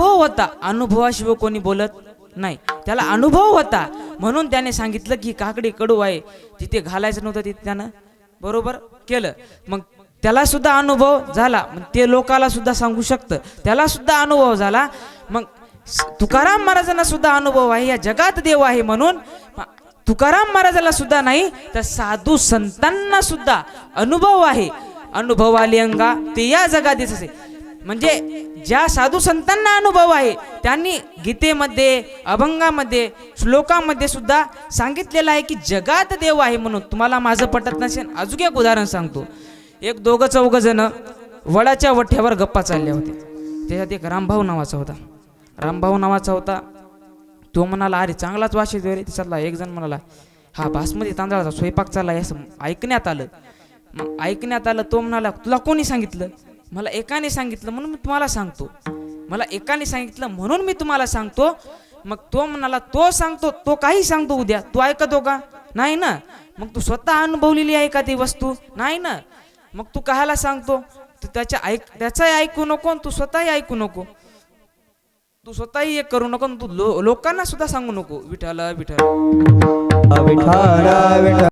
अनुभव होता. अनुभवाशिवाय कोणी बोलत नाही. त्याला अनुभव होता. म्हणून त्याने सांगितलं की काकडी कडू आहे. तिथे घालायचं नव्हतं तिथे त्यानं बरोबर केलं. मग त्याला सुद्धा अनुभव झाला. मग ते लोकाला सुद्धा सांगू शकतं. त्याला सुद्धा अनुभव झाला. मग तुकाराम महाराजांना सुद्धा अनुभव आहे. या जगात देव आहे म्हणून. तुकाराम महाराजाला सुद्धा नाही तर साधू संतांना सुद्धा अनुभव आहे. अनुभव आली अंगा ते या जगात असे. म्हणजे ज्या साधू संतांना अनुभव आहे त्यांनी गीतेमध्ये अभंगामध्ये श्लोकामध्ये सुद्धा सांगितलेलं आहे की जगात देव आहे म्हणून. तुम्हाला माझं पटत नसेल अजून एक उदाहरण सांगतो. एक दोघं चौघ जण वडाच्या वठ्यावर गप्पा चालल्या होत्या. त्याच्यात एक रामभाऊ नावाचा होता. रामभाऊ नावाचा होता. तो म्हणाला अरे चांगलाच वास येतो रे. त्याच्यातला एक जण म्हणाला हा बासमती तांदळाचा स्वयंपाक चालला असं ऐकण्यात आलं. मग ऐकण्यात आलं तो म्हणाला तुला कोणी सांगितलं? मला एकाने सांगितलं म्हणून मी तुम्हाला सांगतो. मला एकाने सांगितलं म्हणून मी तुम्हाला सांगतो. मग तो म्हणाला तो सांगतो तो काही सांगतो उद्या. तू ऐकतो हो का? नाही ना? मग तू स्वतः अनुभवलेली आहे का ती वस्तू? नाही ना? मग तू काहाला सांगतो? तू त्याच्या ऐक त्याचाही ऐकू नको आणि तू स्वतःही ऐकू नको. तू स्वतःही एक करू नको तू लो लोकांना सुद्धा सांगू नको. विठाला विठाला विठा